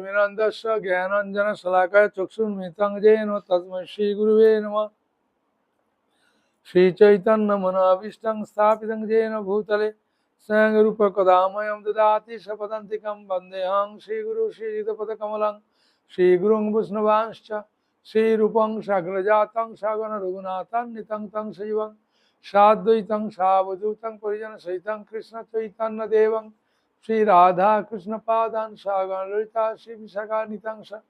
তিমিরান্ধস্য জ্ঞানঞ্জন শলাকায় চক্ষুর্মৃতং gen তস্মৈ শ্রীগুরুবে নম Sri Chaitanya মনোভীষ্টং স্থাপিতং gen ভূতলে স্বয়ং রূপকদাময়ং দদাতি সপদান্তিকং বন্দেহং শ্রীগুরু শ্রীযুতপদকমলং শ্রীগুরুং বৈষ্ণবাংশ্চ শ্রীরূপং সাগ্রজাতং সাগণ রঘুনাথান্বিতং তং শৈবং সাদ্বৈতং সাবধূতং পরিজন সহিতং কৃষ্ণ চৈতন্য দেবং परिजनसहितं राधा कृष्ण कृष्णपादान् सागन ललिता श्रीविशाखानितं स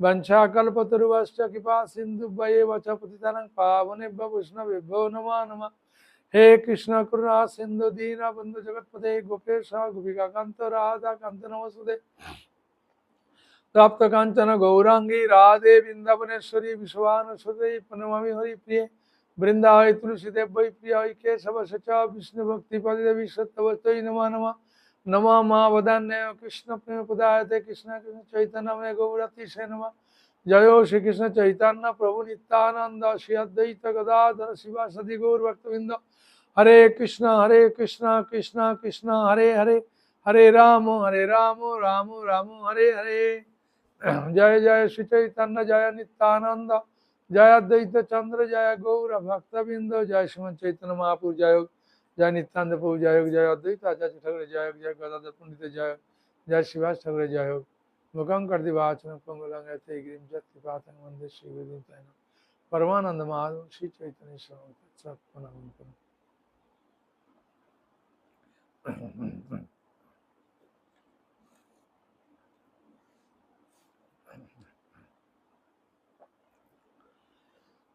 वंशाकल्पतरुवश्च कृपा सिंधु च पतितानां पावनेभ्यो वैष्णवेभ्यो नमो नमः हे कृष्ण करुणा सिंधु दीन बंधु जगतपते गोपेश गोपिका कांत राधा कांत नमस्ते प्राप्त कांचन गौरांगी राधे वृंदावनेश्वरी विश्वानुसुते प्रणमामि हरि प्रिय वृंदावै तुलसी देव वै प्रिय केशव सचा विष्णु भक्ति पदे देवी सत्यवतै नमः नमः नम महावदान्य कृष्ण प्रेम पदार्थ कृष्ण कृष्ण चैतन्य गौरती से नम जय श्री कृष्ण चैतन्य प्रभु नित्यानंद श्री अद्वैत गदाधर शिवा सदि गौर भक्त भक्तविंद हरे कृष्ण हरे कृष्ण कृष्ण कृष्ण, हरे हरे हरे राम हरे राम राम राम, हरे हरे। जय जय श्री चैतन्य, जय नित्यानंद जय अद्वैत चंद्र, जय गौर भक्तविंद जय श्रीमन चैतन्य महापुर जय जय नित्यानंद प्रभु जय हो, जय अद्वैत आचार्य ठाकुर जय हो, जय गदाधर पंडित जय हो, जय शिवास ठाकुर जय हो मुखम करती वाचन पंगुलंगते ग्रीम जति पातन वंदे श्री गुरु परमानंद महादेव श्री चैतन्य स्वामी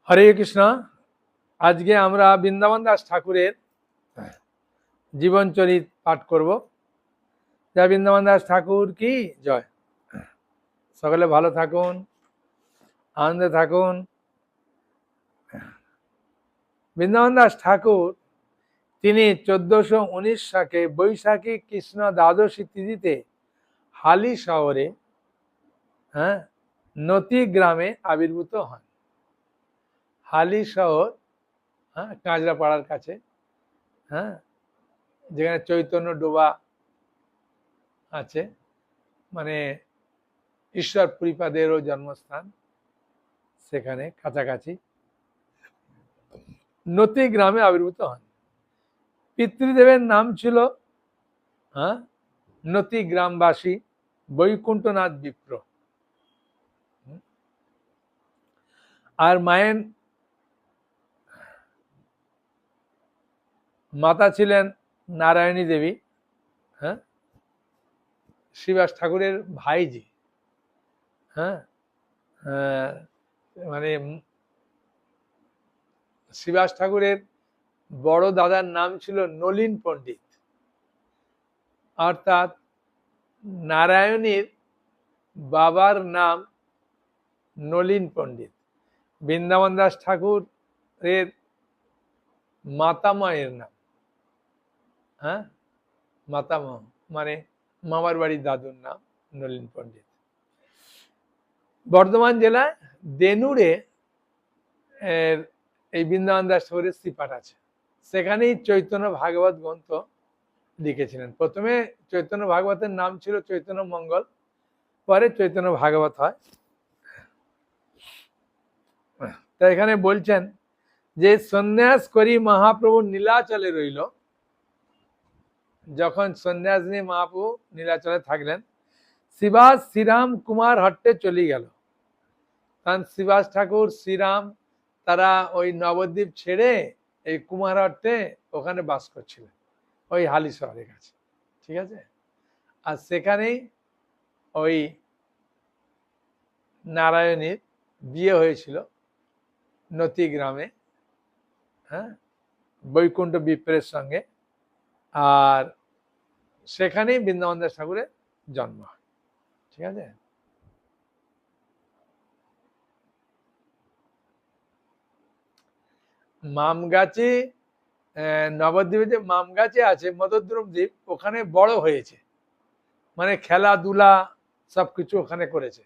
হরে কৃষ্ণ আজকে আমরা বৃন্দাবন দাস ঠাকুরের জীবনচরিত পাঠ করব। জয় বৃন্দাবন দাস ঠাকুর কি? জয়। সকলে ভালো থাকুন, আনন্দে থাকুন। বৃন্দাবন দাস ঠাকুর, তিনি চোদ্দশো উনিশ সাকে বৈশাখী কৃষ্ণ দ্বাদশী তিথিতে হালি শহরে হ্যাঁ নতি গ্রামে আবির্ভূত হন। হালি শহর হ্যাঁ কাঁচরাপাড়ার কাছে হ্যাঁ যেখানে চৈতন্য ডোবা আছে মানে ঈশ্বর পরিপাদেরও জন্মস্থান সেখানে কাছাকাছি। নতি গ্রামে আবির্ভূত হন। পিতৃদেবের নাম ছিল হ্যাঁ নতি গ্রামবাসী বৈকুণ্ঠনাথ বিপ্র। আর মায়ের মাতা ছিলেন নারায়ণী দেবী হ্যাঁ? শ্রীবাস ঠাকুরের ভাইজি হ্যাঁ? মানে শ্রীবাস ঠাকুরের বড় দাদার নাম ছিল নলিন পণ্ডিত। অর্থাৎ নারায়ণীর বাবার নাম নলিন পণ্ডিত। বৃন্দাবন দাস ঠাকুরের মাতামহের নাম। হ্যাঁ? মাতামহ মানে মামার বাড়ির দাদুর নাম নলিন পণ্ডিত। বর্ধমান জেলায় দেনুরে এই বৃন্দাবন দাস শ্রীপাঠ আছে। সেখানেই চৈতন্য ভাগবত গ্রন্থ লিখেছিলেন। প্রথমে চৈতন্য ভাগবতের নাম ছিল চৈতন্য মঙ্গল, পরে চৈতন্য ভাগবত হয়। তা এখানে বলছেন যে, সন্ন্যাস করি মহাপ্রভু নীলাচলে রইল যখন সন্ন্যাস নিয়ে মহাপ্রভু নীলাচলে থাকলেন, শিবাস শ্রীরাম কুমার হট্টে চলে গেল। কারণ শিবাস ঠাকুর, শ্রীরাম তারা ওই নবদ্বীপ ছেড়ে এই কুমারহট্টে ওখানে বাস করছিলেন, ওই হালি শহরের কাছে। ঠিক আছে? আর সেখানেই ওই নারায়ণীর বিয়ে হয়েছিল নতি গ্রামে হ্যাঁ? বৈকুণ্ঠ বিপ্রের সঙ্গে। আর সেখানেই বৃন্দাবন দাস ঠাকুরের জন্ম হয়। ঠিক আছে? মামগাছি নবদ্বীপে যে মামগাছি আছে মদদ্রুম দ্বীপ, ওখানে বড় হয়েছে। মানে খেলাধুলা সবকিছু ওখানে করেছে।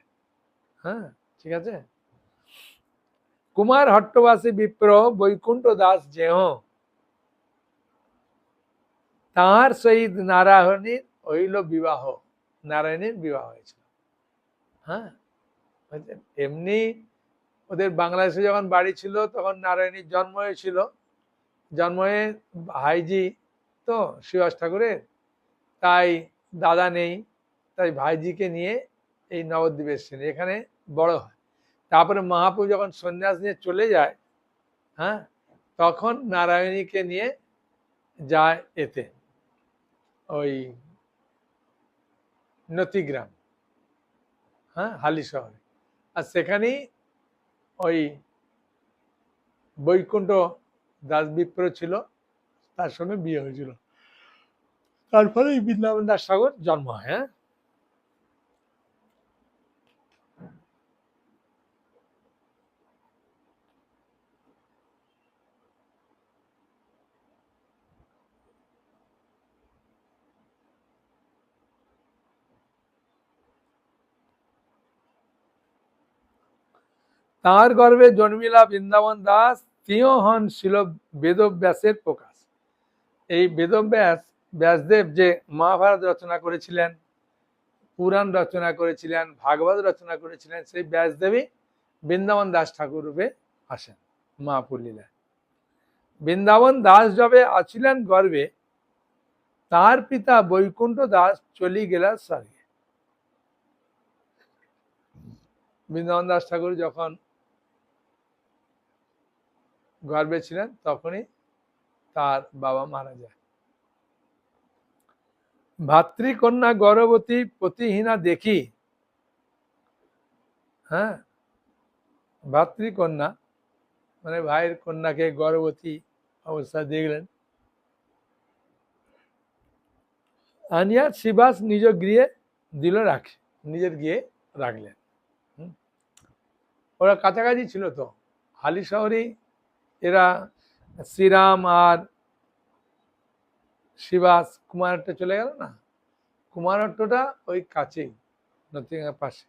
হ্যাঁ ঠিক আছে? কুমার হট্টবাসী বিপ্র বৈকুণ্ঠ দাস যেহ তাহার সহিত নারায়ণীর হইল বিবাহ। নারায়ণীর বিবাহ হয়েছিল। হ্যাঁ? এমনি ওদের বাংলাদেশে যখন বাড়ি ছিল, তখন নারায়ণীর জন্ম হয়েছিল। জন্ম হয়ে ভাইজি তো শিবাস ঠাকুরের। তাই দাদা নেই। তাই ভাইজিকে নিয়ে এই নবদ্বীপে এসেছেন এখানে বড় হয়। তারপরে মহাপ্রভু যখন সন্ন্যাস নিয়ে চলে যায় হ্যাঁ? তখন নারায়ণীকে নিয়ে যায় এতে। ওই নতিগ্রাম হ্যাঁ হালি শহরে। আর সেখানেই ওই বৈকুণ্ঠ দাস বিপ্র ছিল, তার সঙ্গে বিয়ে হয়েছিল। তারপরে বৃন্দাবন দাস সাগর জন্ম হয় হ্যাঁ। তাঁর গর্ভে জন্মিলা বৃন্দাবন দাস তিও হন ছিল বেদব্যাসের প্রকাশ। এই বেদব্যাস, ব্যাসদেব যে মহাভারত রচনা করেছিলেন, পুরাণ রচনা করেছিলেন, ভাগবত রচনা করেছিলেন, সেই ব্যাসদেবী বৃন্দাবন দাস ঠাকুর রূপে আসেন মহাপুরলীলায় বৃন্দাবন দাস যবে আছিলেন গর্ভে, তার পিতা বৈকুণ্ঠ দাস চলি গেলা স্বর্গে। বৃন্দাবন দাস ঠাকুর যখন গর্বে ছিলেন, তখনই তার বাবা মারা যায়। ভাতৃকন্যা গর্ভবতী প্রতিহীনা দেখি হ্যাঁ? ভাতৃকন্যা মানে ভাইয়ের কন্যাকে গর্ভবতী অবস্থা দেখলেন। আনিয়া শিবাস নিজ গৃহে দিল রাখে, নিজের গৃহে রাখলেন। ওরা কাছাকাছি ছিল তো, হালি শহরেই এরা শ্রীরাম আর শিবাস কুমারট্ট চলে গেল না? কুমারট্টটা ওই কাছেই নথিংয়ের পাশে।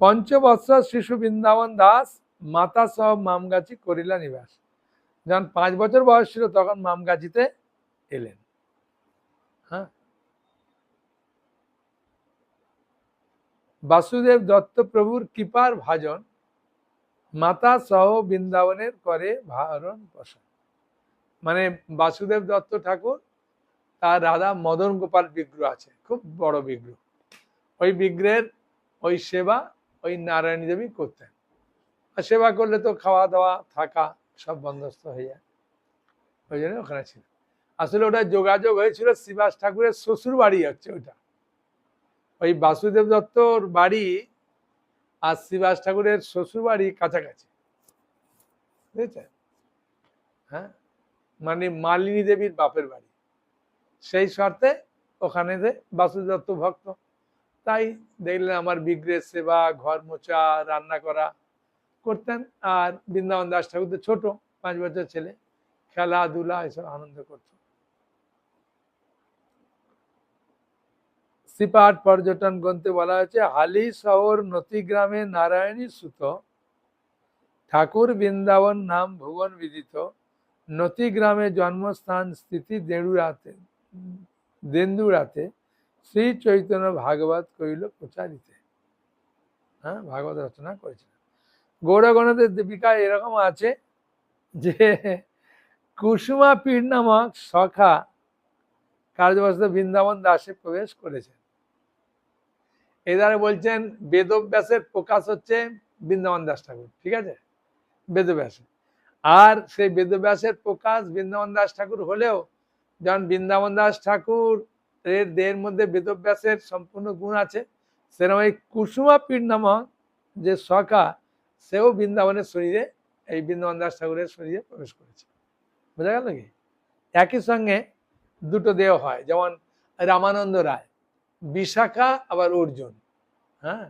পঞ্চবৎসর শিশু বৃন্দাবন দাস মাতা সহ মামগাছি করিলা নিবাস। যখন পাঁচ বছর বয়স ছিল তখন মামগাছিতে এলেন। হ্যাঁ? বাসুদেব দত্ত প্রভুর কৃপার ভাজন মাতা সহ বৃন্দাবনের করে ভারণ পোষণ। মানে বাসুদেব দত্ত ঠাকুর, তার রাধা মদন গোপাল বিগ্রহ আছে, খুব বড় বিগ্রহ। ওই বিগ্রহের ওই সেবা ওই নারায়ণী দেবী করতেন। আর সেবা করলে তো খাওয়া দাওয়া, থাকা সব বন্দোবস্ত হয়ে যায়। ওই জন্য ওখানে ছিল। আসলে ওটা যোগাযোগ হয়েছিল শিবাস ঠাকুরের শ্বশুর বাড়ি হচ্ছে ওইটা ওই বাসুদেব দত্তর বাড়ি আর শিবাস ঠাকুরের শ্বশুর বাড়ি কাছাকাছি। বুঝেছেন? হ্যাঁ? মানে মালিনী দেবীর বাপের বাড়ি। সেই শর্তে ওখানে যে বাসুদেব দত্ত ভক্ত। তাই দেখলেন আমার বিগ্রহের সেবা, ঘর মোছা, রান্না করা করতেন। আর বৃন্দাবন দাস ঠাকুর তো ছোট, পাঁচ বছর ছেলে। খেলাধুলা, এসব আনন্দ করত। সিপাট পর্যটন গ্রন্থে বলা হয়েছে, হালি শহর নতিগ্রামে নারায়ণী সুত। ঠাকুর বৃন্দাবন নাম ভুবন বিদিত। নতিগ্রামে জন্মস্থান স্থিতি দেড়ুরাতে, দেন্দুরাতে। শ্রী চৈতন্য ভাগবত কইল প্রচারিতে। হ্যাঁ ভাগবত রচনা করেছিলেন। গৌরগণদের দীপিকা এরকম আছে যে কুসুমা পীর নামক সখা কার্যবস্ত বৃন্দাবন দাসে প্রবেশ করেছেন এদারে বলছেন, বেদব্যাসের প্রকাশ হচ্ছে বৃন্দাবন দাস ঠাকুর, ঠিক আছে? বেদব্যাস আর সেই বেদব্যাসের প্রকাশ বৃন্দাবন দাস ঠাকুর হলেও, যখন বৃন্দাবন দাস ঠাকুর এর দেহের মধ্যে বেদব্যাসের সম্পূর্ণ গুণ আছে, সেরকম এই কুসুমা পীর নামক যে সখা, সেও বৃন্দাবনের শরীরে, এই বৃন্দাবন দাস ঠাকুরের শরীরে প্রবেশ করেছে। বোঝা গেল কি? একই সঙ্গে দুটো দেহ হয়, যেমন রামানন্দ রায় বিশাখা, আবার অর্জুন। হ্যাঁ?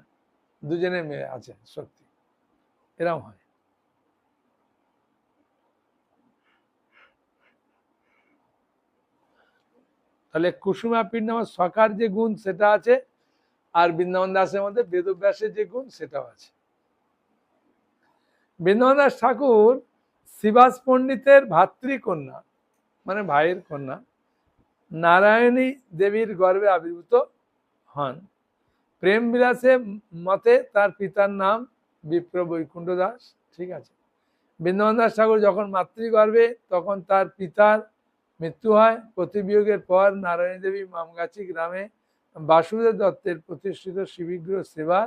দুজনে মেয়ে আছে, সত্যি। এরম হয়। তাহলে কুসুমা নামক সকার যে গুণ, সেটা আছে, আর বৃন্দাবন দাসের মধ্যে বেদব্যাসের যে গুণ, সেটাও আছে। বৃন্দাবন দাস ঠাকুর শিবাস পণ্ডিতের ভাতৃকন্যা মানে ভাইয়ের কন্যা, নারায়ণী দেবীর গর্বে আবির্ভূত। হন। প্রেম বিলাসে মতে তার পিতার নাম বিপ্র বৈকুণ্ঠ দাস ঠিক আছে? বৃন্দাবন দাস ঠাকুর যখন মাতৃগর্ভে তখন তার পিতার মৃত্যু হয়। প্রতিবিয়োগের পর নারায়ণী দেবী মামগাছি গ্রামে বাসুদেব দত্তের প্রতিষ্ঠিত শিবিগ্রহ সেবার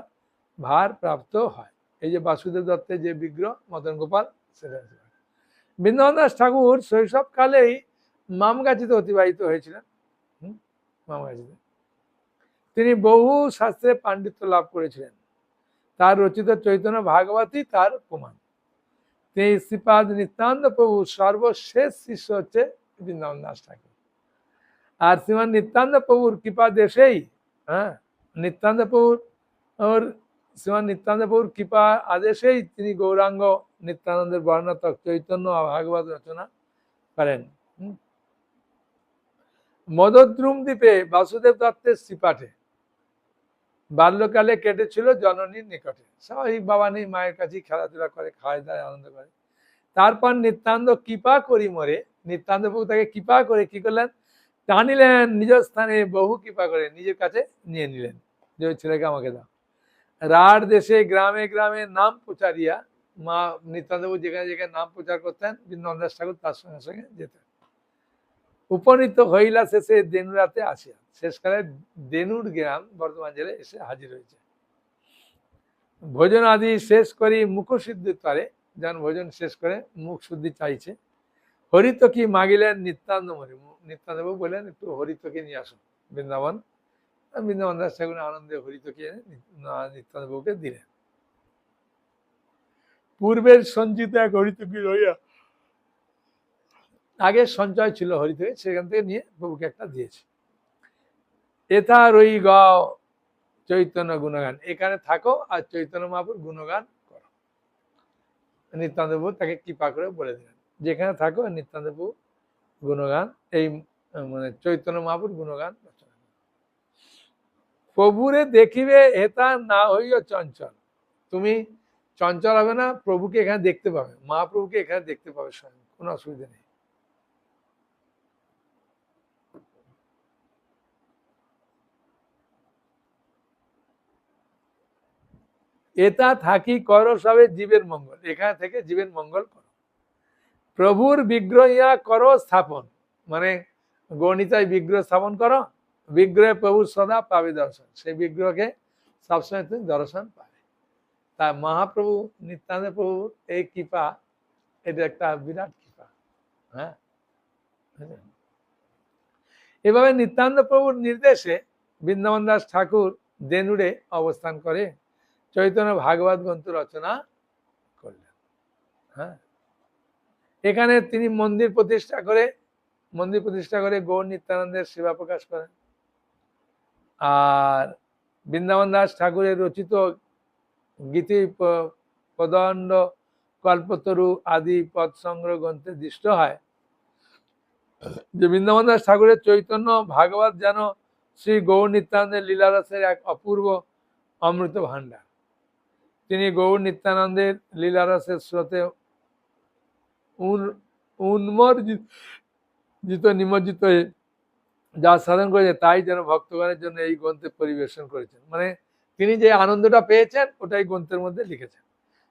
ভার প্রাপ্ত হয়। এই যে বাসুদেব দত্তের যে বিগ্রহ মদন গোপাল সেটা বৃন্দাবন দাস ঠাকুর শৈশবকালেই মামগাছিতে অতিবাহিত হয়েছিলেন। হুম, মামগাছিতে। তিনি বহু শাস্ত্রে পাণ্ডিত্য লাভ করেছিলেন। তার রচিত চৈতন্য ভাগবতী তার প্রমাণ। তিনি শ্রীপাদ নিত্যানন্দ প্রভু সর্বশেষ শিষ্য হচ্ছে বৃন্দাবন দাস ঠাকুর। আর শ্রীমান নিত্যানন্দ প্রভুর কৃপা দেশেই হ্যাঁ নিত্যানন্দ প্রভুর, ওর শ্রীমান নিত্যানন্দ প্রভুর কৃপা আদেশেই তিনি গৌরাঙ্গ নিত্যানন্দের বর্ণাতক চৈতন্য ভাগবত রচনা করেন। মদদ্রুম দ্বীপে বাসুদেব দত্তের শ্রীপাঠে বাল্যকালে কেটেছিল জননীর নিকটে। স্বাভাবিক বাবা নেই, মায়ের কাছেই খেলাধুলা করে, খাওয়ায় দায় আনন্দ করে। তারপর নিত্যান্ত কৃপা করি মরে। নিত্যান্ত প্রভু তাকে কৃপা করে কি করলেন? টানিলেন, নিজ স্থানে বহু কৃপা করে নিজের কাছে নিয়ে নিলেন। যে ওই ছেলেকে আমাকে দাও। রাঢ় দেশে গ্রামে গ্রামে নাম প্রচারিয়া। মা নিত্যান্তবাবু যেখানে যেখানে নাম প্রচার করতেন বৃন্দাবন দাস ঠাকুর তার সঙ্গে সঙ্গে যেতেন। উপনীত হইলা শেষে দেনুরাতে আসিয়া, শেষকালে দেনুর গ্রাম বর্তমান জেলায় এসে হাজির হয়েছে ভোজন আদি শেষ করি মুখসিদ্ধি তারে, যান ভোজন শেষ করে মুখ শুদ্ধি চাইছে। হরিত কি মাগিলেন নিত্যান্ত মরি নিত্যান্তবাবু বললেন, একটু হরিতকে নিয়ে আসুন বৃন্দাবন। বৃন্দাবন দাস ঠাকুর আনন্দে হরিতকে এনে নিত্যান্তবাবুকে দিলেন। পূর্বের সঞ্চিত এক হরিতকি রইয়া আগে সঞ্চয় ছিল হরিতকে সেখান থেকে নিয়ে প্রভুকে একটা দিয়েছে। এথা রই গাও চৈতন্য গুণগান। এখানে থাকো আর চৈতন্য মহাপুর গুণগান করো। নিত্যান্তবাবু তাকে কৃপা করে বলে দিলেন। যেখানে থাকো নিত্যান্তবাবু গুণগান, এই মানে চৈতন্য মহাপুর গুণগান। প্রভুরে দেখিবে হেতা না হইও চঞ্চল। তুমি চঞ্চল হবে না, প্রভুকে এখানে দেখতে পাবে। মহাপ্রভুকে এখানে দেখতে পাবে স্বয়ং, কোনো অসুবিধা নেই। এটা থাকি করো সবে জীবের মঙ্গল। এখানে থেকে জীবের মঙ্গল করো। প্রভুর বিগ্রহ ইয়া করো স্থাপন। মানে গণিতায় বিগ্রহ স্থাপন করো, বিগ্রহে প্রভু সদা পাবে দর্শন। সেই বিগ্রহকে সবসময় তুমি দর্শন পাবে। তা মহাপ্রভু, নিত্যানন্দ প্রভু, এই কৃপা, এটা একটা বিরাট কৃপা। হ্যাঁ? এভাবে নিত্যানন্দ প্রভুর নির্দেশে বৃন্দাবন দাস ঠাকুর দেনুড়ে অবস্থান করে। চৈতন্য ভাগবত গ্রন্থ রচনা করলেন। হ্যাঁ। এখানে তিনি মন্দির প্রতিষ্ঠা করে, মন্দির প্রতিষ্ঠা করে গৌর নিত্যানন্দের সেবা প্রকাশ করেন। আর বৃন্দাবন দাস ঠাকুরের রচিত গীতি পদণ্ড কল্পতরু আদি পদ সংগ্রহ গ্রন্থে দৃষ্ট হয় যে বৃন্দাবন দাস ঠাকুরের চৈতন্য ভাগবত যেন শ্রী গৌর নিত্যানন্দের লীলারসের এক অপূর্ব অমৃত ভাণ্ডার। তিনি গৌর নিত্যানন্দের লীলারসের স্রোতে উন- উন্মর্জিত, নিমজ্জিত হয়ে যা সাধন করেছে, তাই যেন ভক্তগণের জন্য এই গ্রন্থে পরিবেশন করেছেন। মানে তিনি যে আনন্দটা পেয়েছেন, ওটাই গ্রন্থের মধ্যে লিখেছেন।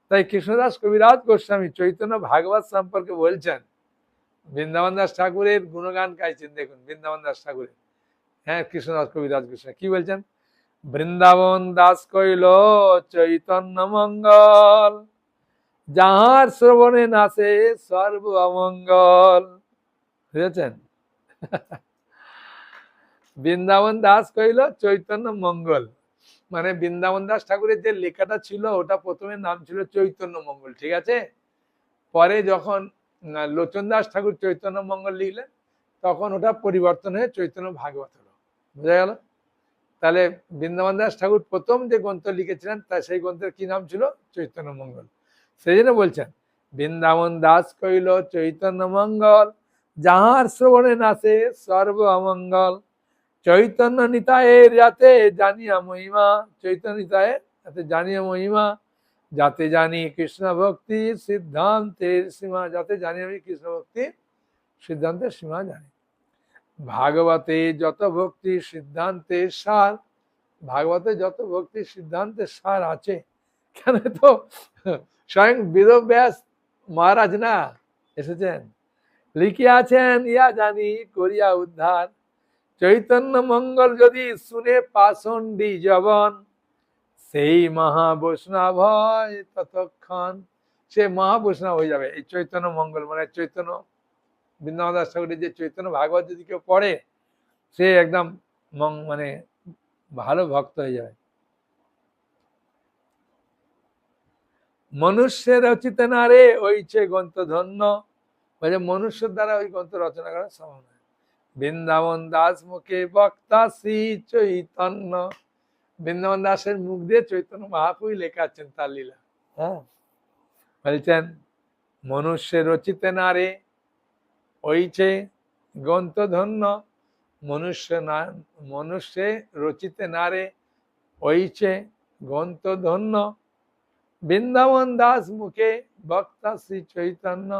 তাই কৃষ্ণদাস কবিরাজ গোস্বামী চৈতন্য ভাগবত সম্পর্কে বলছেন, বৃন্দাবন দাস ঠাকুরের গুণগান গাইছেন, দেখুন বৃন্দাবন দাস ঠাকুরের। হ্যাঁ কৃষ্ণদাস কবিরাজ গোস্বামী, কি বলছেন? বৃন্দাবন দাস কইল, চৈতন্য মঙ্গল, যাহার শ্রবণে নাচে সর্ব অমঙ্গল। বুঝেছেন? বৃন্দাবন দাস কইল, চৈতন্য মঙ্গল। মানে বৃন্দাবন দাস ঠাকুরের যে লেখাটা ছিল, ওটা প্রথমে নাম ছিল চৈতন্য মঙ্গল, ঠিক আছে? পরে যখন লোচন দাস ঠাকুর চৈতন্য মঙ্গল লিখলেন, তখন ওটা পরিবর্তন হয়ে চৈতন্য ভাগবত হলো। বোঝা গেল? তাহলে বৃন্দাবন দাস ঠাকুর প্রথম যে গ্রন্থ লিখেছিলেন তা সেই গ্রন্থের কি নাম ছিল? চৈতন্য মঙ্গল। সেই জন্য বলছেন, বৃন্দাবন দাস কইল, চৈতন্য মঙ্গল, যাহার শ্রবণে নাচে সর্ব অমঙ্গল। চৈতন্য নিতায়ের যাতে জানিয়া মহিমা, চৈতন্য নিতায়ের যাতে জানিয়া মহিমা, যাতে জানি কৃষ্ণ ভক্তি সিদ্ধান্তের সীমা, যাতে জানি আমি কৃষ্ণ ভক্তি সিদ্ধান্তের সীমা জানি। ভাগবতে যত ভক্তি সিদ্ধান্তের সার, ভাগবতে যত ভক্তি সিদ্ধান্তের সার আছে কেন তো স্বয়ং বেদব্যাস মহারাজ না, এসেছেন। লিখিয়াছেন, ইয়া জানি, করিয়া উদ্ধার। চৈতন্য মঙ্গল যদি শুনে পাষণ্ডী জবন, সেই মহাবৈষ্ণব হয় ততক্ষণ, সে মহাবৈষ্ণব হয়ে যাবে। এই চৈতন্য মঙ্গল মানে চৈতন্য বৃন্দাবন দাস ঠাকুরের যে চৈতন্য ভাগবত যদি কেউ পড়ে, সে একদম মানে ভালো ভক্ত হয়ে যাবে। মনুষ্যের রচিত না রে ওইছে গ্রন্থ ধন্য বলছে মনুষ্যের দ্বারা ওই গ্রন্থ রচনা করা সম্ভব নয়। বৃন্দাবন দাস মুখে বক্তা শ্রী চৈতন্য। বৃন্দাবন দাসের মুখ দিয়ে চৈতন্য মহাপুই লেখাচ্ছেন তার লীলা। হ্যাঁ? বলছেন, মনুষ্যের রচিত না রে ওইছে গ্রন্থ ধন্য মনুষ্য না, মনুষ্যে রচিতে নারে রে গ্রন্থধন্য গ্রন্থ ধন্য বৃন্দাবন দাস মুখে বক্তা শ্রী চৈতন্য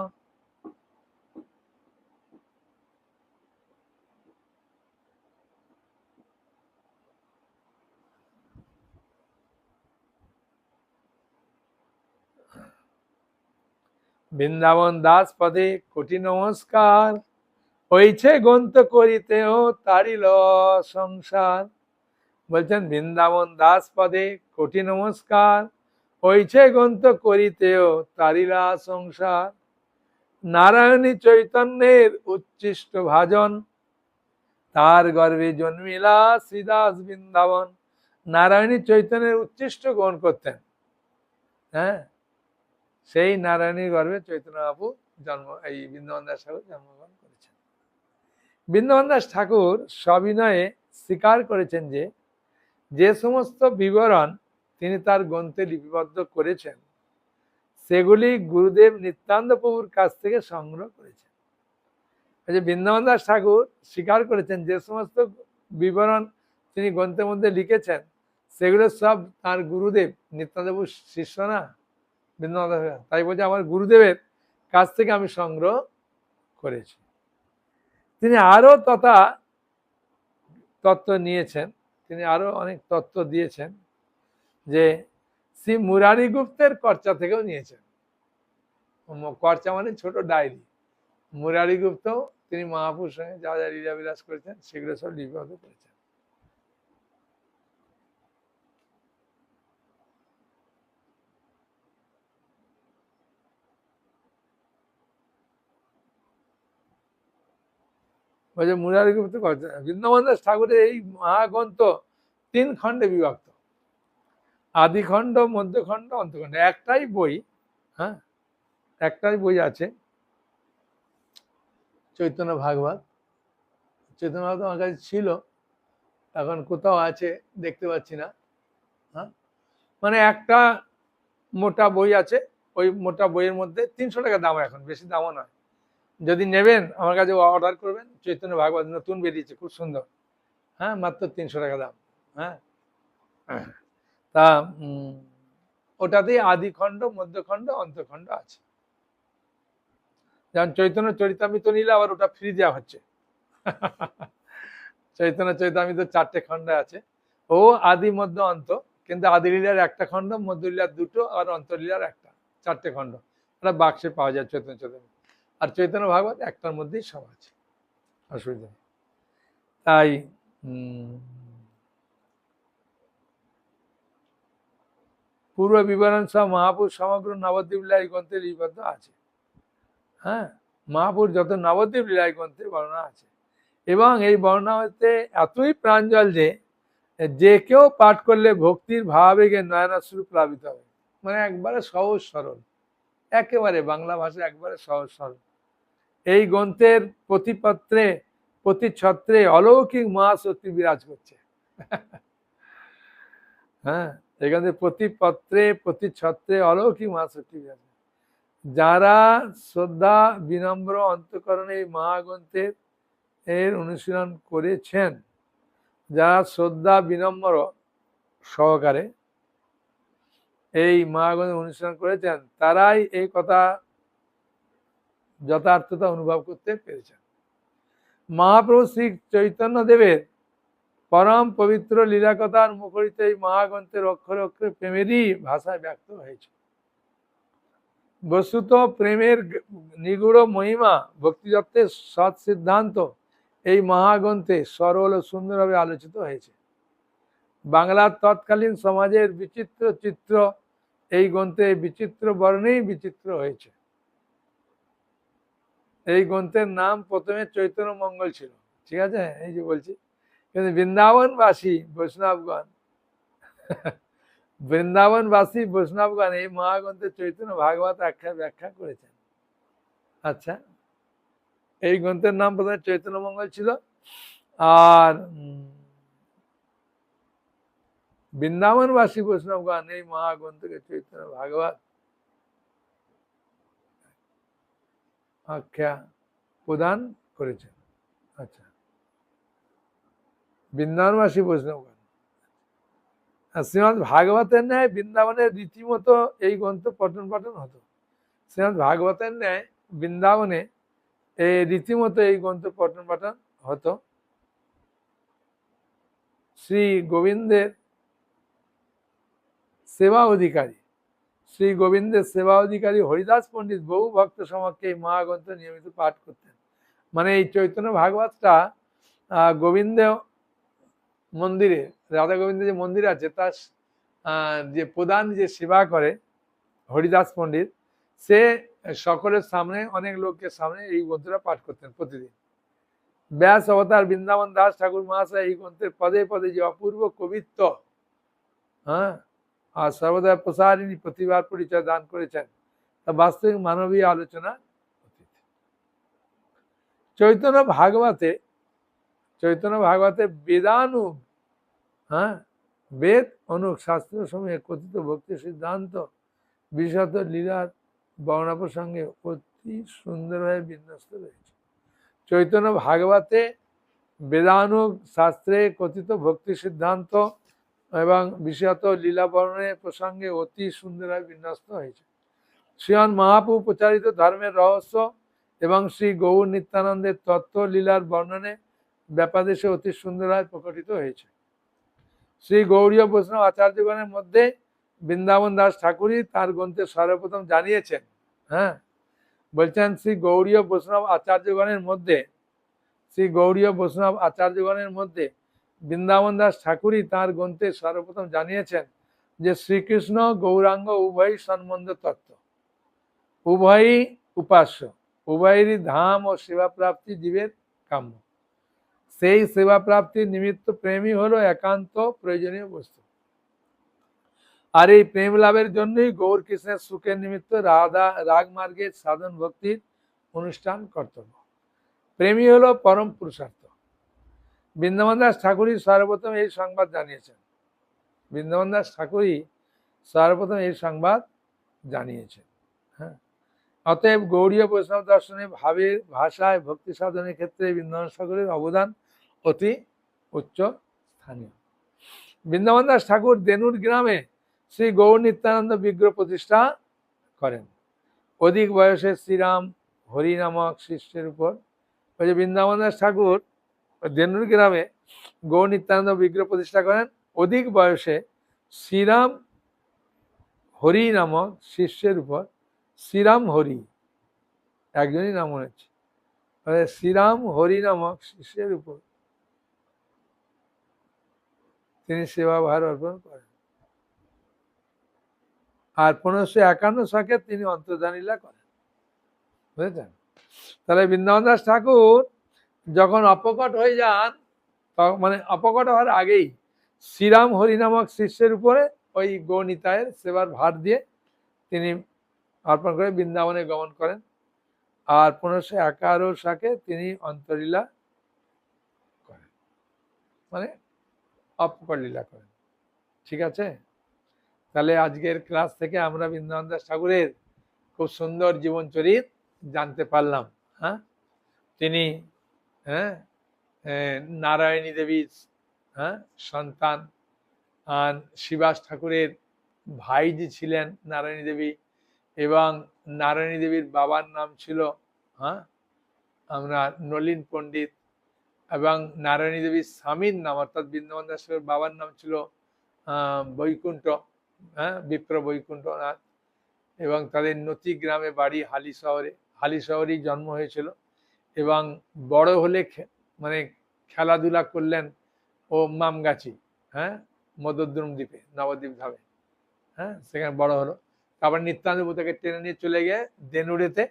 বৃন্দাবন দাস পদে কোটি নমস্কার। হইছে গ্রন্থ করিতেও তারিল সংসার। বলছেন, বৃন্দাবন দাস পদে কোটি নমস্কার। হইছে গ্রন্থ করিতেও তারিলা সংসার। নারায়ণী চৈতন্যের উচ্ছিষ্ট ভাজন। তার গর্ভে জন্মিলা শ্রীদাস বৃন্দাবন। নারায়ণী চৈতন্যের উচ্ছিষ্ট গ্রহণ করতেন। হ্যাঁ? সেই নারায়ণীর গর্ভে চৈতন্য বাবু জন্ম, এই বৃন্দাবন দাস ঠাকুর জন্মগ্রহণ করেছেন। বৃন্দাবন দাস ঠাকুর সবিনয়ে স্বীকার করেছেন যে যে সমস্ত বিবরণ তিনি তার গ্রন্থে লিপিবদ্ধ করেছেন, সেগুলি গুরুদেব নিত্যানন্দ প্রভুর কাছ থেকে সংগ্রহ করেছেন। যে বৃন্দাবন দাস ঠাকুর স্বীকার করেছেন যে সমস্ত বিবরণ তিনি গ্রন্থের মধ্যে লিখেছেন, সেগুলো সব তার গুরুদেব নিত্যানন্দ প্রভুর শিষ্য না? বৃন্দাবন তাই বলছে আমার গুরুদেবের কাছ থেকে আমি সংগ্রহ করেছি। তিনি আরও তথা তত্ত্ব নিয়েছেন। তিনি আরও অনেক তত্ত্ব দিয়েছেন যে শ্রী মুরারি গুপ্তের কর্চা থেকেও নিয়েছেন। কর্চা মানে ছোট ডায়েরি। মুরারি গুপ্ত তিনি মহাপুর সঙ্গে যা যা লীলা বিলাস করেছেন, সেগুলো সব লিপিবদ্ধ করেছেন। বলছে মুরারি গুপ্ত কর্চা বৃন্দাবন দাস ঠাকুরের এই মহাগ্রন্থ তিন খণ্ডে বিভক্ত। আদিখণ্ড মধ্যখণ্ড অন্তখণ্ড একটাই বই হ্যাঁ? একটাই বই আছে। চৈতন্য ভাগবত। চৈতন্য ভাগবত আমার কাছে ছিল। এখন কোথাও আছে, দেখতে পাচ্ছি না। হ্যাঁ? মানে একটা মোটা বই আছে। ওই মোটা বইয়ের মধ্যে তিনশো টাকা দাম এখন, বেশি দামও নয়। যদি নেবেন, আমার কাছে অর্ডার করবেন, চৈতন্য ভাগবত নতুন বেরিয়েছে, খুব সুন্দর। হ্যাঁ মাত্র তিনশো টাকা দাম হ্যাঁ। তা ওটাতেই আদিখণ্ড, মধ্যখণ্ড, অন্তখণ্ড আছে। যেমন চৈতন্য চরিতামৃত নিলে আবার ওটা ফ্রি দেওয়া হচ্ছে। চৈতন্য চরিতামৃত চারটে খণ্ড আছে। ও আদি, মধ্য, অন্ত, কিন্তু আদি লীলার একটা খণ্ড মধ্য লীলার দুটো, আর অন্তলীলার একটা, চারটে খণ্ড। ওটা বাক্সে পাওয়া যায়, চৈতন্য চৈতন্য আর চৈতন্য ভাগবত একটার মধ্যেই সব আছে। অসুবিধা নেই। তাই পূর্ব বিবরণ সহ মহাপুর সমগ্র নবদ্বীপ লীলা গ্রন্থে লিপিবদ্ধ আছে। হ্যাঁ মহাপুর যত নবদ্বীপ লীলা গ্রন্থে বর্ণনা আছে। এবং এই বর্ণনা হতে এতই প্রাঞ্জল যে যে কেউ পাঠ করলে ভক্তির ভাবাবেগে নয়নাশ্রু প্লাবিত হবে মানে একবারে সহজ সরল। একেবারে বাংলা ভাষা একবারে সহজ সরল। এই গ্রন্থের প্রতিপত্রে প্রতি ছত্রে অলৌকিক মহাশক্তি বিরাজ করছে। হ্যাঁ এখানে প্রতি পত্রে প্রতি ছত্রে অলৌকিক মহাশক্তি বিরাজ যারা শ্রদ্ধা বিনম্র অন্তকরণে এই মহাগ্রন্থের এর অনুশীলন করেছেন, যারা শ্রদ্ধা বিনম্র সহকারে এই মহাগ্রন্থ অনুশীলন করেছেন, তারাই এই কথা যথার্থতা অনুভব করতে পেরেছেন। মহাপ্রভু শ্রী চৈতন্য দেবের পরম পবিত্র লীলাকথার মুখরিত এই মহাগ্রন্থের অক্ষরে অক্ষরে প্রেমেরই ভাষায় ব্যক্ত হয়েছে। বস্তুত প্রেমের নিগুড় মহিমা ভক্তিযত্বের সৎ সিদ্ধান্ত এই মহাগ্রন্থে সরল ও সুন্দরভাবে আলোচিত হয়েছে। বাংলার তৎকালীন সমাজের বিচিত্র চিত্র এই গ্রন্থে বিচিত্র বর্ণেই বিচিত্র হয়েছে। এই গ্রন্থের নাম প্রথমে চৈতন্য মঙ্গল ছিল। ঠিক আছে? এই যে বলছি। কিন্তু বৃন্দাবনবাসী, বৈষ্ণবগণ বৃন্দাবনবাসী, বৈষ্ণবগণ এই মহাগ্রন্থে চৈতন্য ভাগবত আখ্যা ব্যাখ্যা করেছেন। আচ্ছা এই গ্রন্থের নাম প্রথমে চৈতন্য মঙ্গল ছিল। আর বৃন্দাবনবাসী, বৈষ্ণবগণ এই মহাগ্রন্থকে চৈতন্য ভাগবত আখ্যা প্রদান করেছেন। আচ্ছা। বৃন্দাবনবাসী আর শ্রীমদ ভাগবতের ন্যায় বৃন্দাবনের রীতিমতো এই গ্রন্থ পঠন পাঠন হতো। শ্রীমদ ভাগবতের ন্যায় বৃন্দাবনে এই রীতিমতো এই গ্রন্থ পঠন পাঠন হতো। শ্রী গোবিন্দের সেবা অধিকারী শ্রী গোবিন্দের সেবা অধিকারী হরিদাস পণ্ডিত বহু ভক্ত সমক্ষে এই মহাগ্রন্থ নিয়মিত পাঠ করতেন। মানে এই চৈতন্য ভাগবতটা গোবিন্দ মন্দিরে, রাধা গোবিন্দ যে মন্দির আছে, তার যে প্রধান যে সেবা করে হরিদাস পণ্ডিত, সে সকলের সামনে, অনেক লোকের সামনে এই গ্রন্থটা পাঠ করতেন প্রতিদিন। ব্যাস অবতার বৃন্দাবন দাস ঠাকুর মহাশয় এই গ্রন্থের পদে পদে যে অপূর্ব কবিত্ব হ্যাঁ আর সর্বদা প্রসারিণী প্রতিভার পরিচয় দান করেছেন। তা বাস্তবিক মানবীয় আলোচনা চৈতন্য ভাগবতে চৈতন্য ভাগবতে বেদানু হ্যাঁ বেদ অনুক শাস্ত্র সময়ে কথিত ভক্তি সিদ্ধান্ত বিশত লীলার বর্ণা প্রসঙ্গে অতি সুন্দরভাবে বিন্যস্ত রয়েছে। চৈতন্য ভাগবতে বেদানুগ শাস্ত্রে কথিত ভক্তি সিদ্ধান্ত এবং বিশেষত লীলা বর্ণনের প্রসঙ্গে অতি সুন্দরভাবে বিন্যস্ত হয়েছে। শ্রীয়ন মহাপু প্রচারিত ধর্মের রহস্য এবং শ্রী গৌর নিত্যানন্দের তত্ত্ব লীলার বর্ণনে ব্যাপাদেশে অতি সুন্দরভাবে প্রকটিত হয়েছে। শ্রী গৌরীয় বৈষ্ণব আচার্যগণের মধ্যে বৃন্দাবন দাস ঠাকুরই তার গ্রন্থে সর্বপ্রথম জানিয়েছেন হ্যাঁ? বলছেন শ্রী গৌরীয় বৈষ্ণব আচার্যগণের মধ্যে, শ্রী গৌরীয় বৈষ্ণব আচার্যগণের মধ্যে বৃন্দাবন দাস ঠাকুরই তাঁর গ্রন্থে সর্বপ্রথম জানিয়েছেন যে শ্রীকৃষ্ণ গৌরাঙ্গ উভয়ই সম্বন্ধ তত্ত্ব। উভয়ই উপাস্য, উভয়েরই ধাম ও সেবা প্রাপ্তি জীবের কাম্য। সেই সেবা প্রাপ্তির নিমিত্ত প্রেমই হলো একান্ত প্রয়োজনীয় বস্তু। আর এই প্রেম লাভের জন্যই গৌর কৃষ্ণের সুখের নিমিত্ত রাধা রাগ মার্গের সাধন ভক্তির অনুষ্ঠান কর্তব্য। প্রেমই হলো পরম পুরুষার্থ। বৃন্দাবন দাস ঠাকুরই সর্বপ্রথম এই সংবাদ জানিয়েছেন। বৃন্দাবন দাস ঠাকুরই সর্বপ্রথম এই সংবাদ জানিয়েছেন। হ্যাঁ। অতএব গৌড়ীয় বৈষ্ণব দর্শনে ভাবের ভাষায়, ভক্তি সাধনের ক্ষেত্রে বৃন্দাবন ঠাকুরের অবদান অতি উচ্চ স্থানীয়। বৃন্দাবন দাস ঠাকুর দেনুর গ্রামে শ্রী গৌর নিত্যানন্দ বিগ্রহ প্রতিষ্ঠা করেন। অধিক বয়সে শ্রীরাম হরি নামক শিষ্যের উপর। ওই যে বৃন্দাবন দাস ঠাকুর দেনুর গ্রামে গৌর নিত্যানন্দ বিগ্রহ প্রতিষ্ঠা করেন। অধিক বয়সে শ্রীরাম হরি নামক শিষ্যের উপর শ্রীরাম হরি একজনই নাম মনে হচ্ছে। শ্রীরাম হরি নামক শিষ্যের উপর তিনি সেবা ভার অর্পণ করেন। আর পনেরোশো একান্ন শকে তিনি অন্তর্ধানীলা করেন। বুঝেছেন? তাহলে বৃন্দাবন দাস ঠাকুর যখন অপকট হয়ে যান মানে অপকট হওয়ার আগেই শ্রীরাম হরি নামক শিষ্যের উপরে ওই গৌনিতায়ের সেবার ভার দিয়ে তিনি অর্পণ করে বৃন্দাবনে গমন করেন। আর পনেরোশো একারো শাকে তিনি অন্তলীলা করেন। মানে অপকট লীলা করেন। ঠিক আছে? তাহলে আজকের ক্লাস থেকে আমরা বৃন্দাবন দাস ঠাকুরের খুব সুন্দর জীবন চরিত জানতে পারলাম হ্যাঁ? তিনি হ্যাঁ? নারায়ণী দেবীর হ্যাঁ? সন্তান। আর শিবাস ঠাকুরের ভাই যে ছিলেন নারায়ণী দেবী এবং নারায়ণী দেবীর বাবার নাম ছিল হ্যাঁ? আমরা নলিন পণ্ডিত এবং নারায়ণী দেবীর স্বামীর নাম অর্থাৎ বৃন্দাবন দাসের বাবার নাম ছিল বৈকুণ্ঠ হ্যাঁ? বিপ্র বৈকুণ্ঠনাথ এবং তাদের নতি গ্রামে বাড়ি হালি শহরে, হালি শহরেই জন্ম হয়েছিল। এবং বড় হলে মানে খেলাধুলা করলেন ও মামগাছি হ্যাঁ? মদদ্রুম দ্বীপে, নবদ্বীপ ধামে হ্যাঁ? সেখানে বড় হলো। তারপর নিত্যানন্দ তাকে টেনে নিয়ে চলে গিয়ে দেনুড়েতে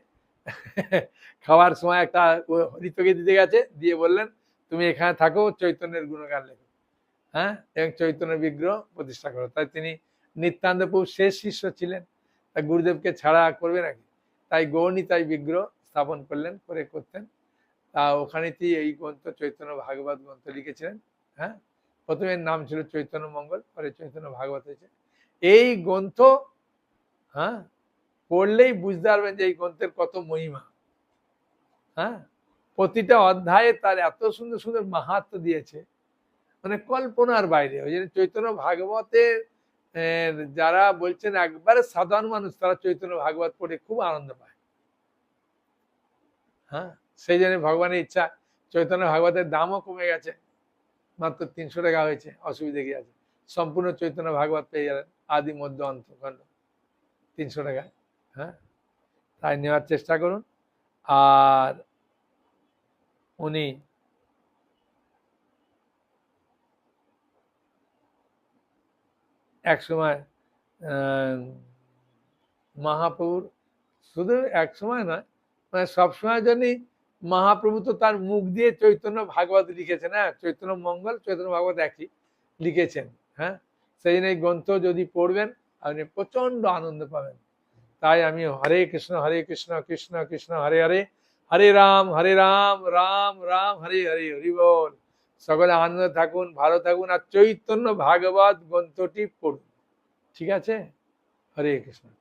খাওয়ার সময় একটা হরিতকে দিতে গেছে, দিয়ে বললেন, তুমি এখানে থাকো, চৈতন্যের গুণগান লেখো। হ্যাঁ? এবং চৈতন্য বিগ্রহ প্রতিষ্ঠা করো। তাই তিনি প্রভু শেষ শিষ্য ছিলেন। তাই গুরুদেবকে ছাড়া করবে নাকি? তাই গৌণী তাই বিগ্রহ স্থাপন করলেন, করে করতেন। তা ওখানেতেই এই গ্রন্থ চৈতন্য ভাগবত গ্রন্থ লিখেছিলেন হ্যাঁ? প্রথমে নাম ছিল চৈতন্য মঙ্গল, পরে চৈতন্য ভাগবত হয়েছে। এই গ্রন্থ হ্যাঁ? পড়লেই বুঝতে পারবেন যে এই গ্রন্থের কত মহিমা হ্যাঁ? প্রতিটা অধ্যায়ে তার এত সুন্দর সুন্দর মাহাত্ম দিয়েছে। মানে কল্পনার বাইরে। ওই জন্য চৈতন্য ভাগবতের যারা বলছেন একবারে সাধারণ মানুষ, তারা চৈতন্য ভাগবত পড়ে খুব আনন্দ পায়। হ্যাঁ? সেই জন্য ভগবানের ইচ্ছা, চৈতন্য ভাগবতের দামও কমে গেছে। মাত্র তিনশো টাকা হয়েছে, অসুবিধে কি আছে? সম্পূর্ণ চৈতন্য ভাগবত পেয়ে যাবেন আদি মধ্য অন্তখণ্ড। তিনশো টাকায় হ্যাঁ? তাই নেওয়ার চেষ্টা করুন। আর উনি এক সময় মহাপ্রভুর, শুধু এক সময় নয় মানে সবসময় জন্যই মহাপ্রভু তো তার মুখ দিয়ে চৈতন্য ভাগবত লিখেছেন হ্যাঁ? চৈতন্য মঙ্গল, চৈতন্য ভাগবত একই লিখেছেন হ্যাঁ? সেই জন্য এই গ্রন্থ যদি পড়বেন, আপনি প্রচণ্ড আনন্দ পাবেন। তাই আমি হরে কৃষ্ণ হরে কৃষ্ণ কৃষ্ণ কৃষ্ণ, হরে হরে হরে রাম হরে রাম রাম রাম, হরে হরে, হরি বল। সকলে আনন্দ থাকুন, ভালো থাকুন আর চৈতন্য ভাগবত গ্রন্থটি পড়ুন। ঠিক আছে? হরে কৃষ্ণ।